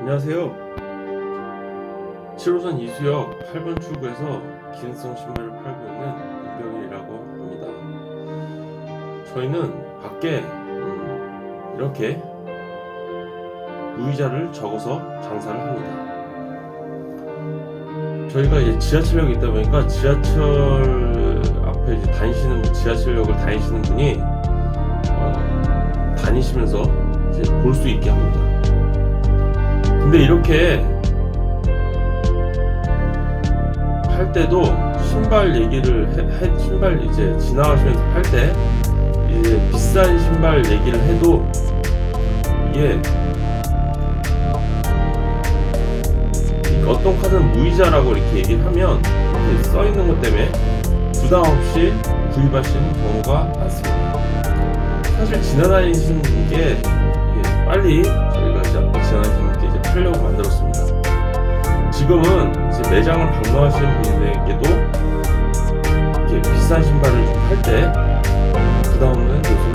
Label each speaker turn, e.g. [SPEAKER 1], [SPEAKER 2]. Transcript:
[SPEAKER 1] 안녕하세요. 7호선 이수역 8번 출구에서 기능성 신발을 팔고 있는 임병일이라고 합니다. 저희는 밖에 음, 이렇게 무이자를 적어서 장사를 합니다. 저희가 이제 지하철역이 있다 보니까 지하철 앞에 이제 다니시는 지하철역을 다니시는 분이 어, 다니시면서 볼 수 있게 합니다. 근데 이렇게 할 때도 신발 얘기를 해, 해- 신발 이제 지나가시면서 팔때 이제 비싼 신발 얘기를 해도 이게 이 어떤 카드는 무이자라고 이렇게 얘기를 하면 써 있는 것 때문에 부담 없이 구입하시는 경우가 많습니다. 사실 지나다니시는 이게 빨리 저희가 지나다니시는 있습니다. 지금은 이제 매장을 방문하시는 분들에게도 이렇게 비싼 신발을 할때 부담 없는 요소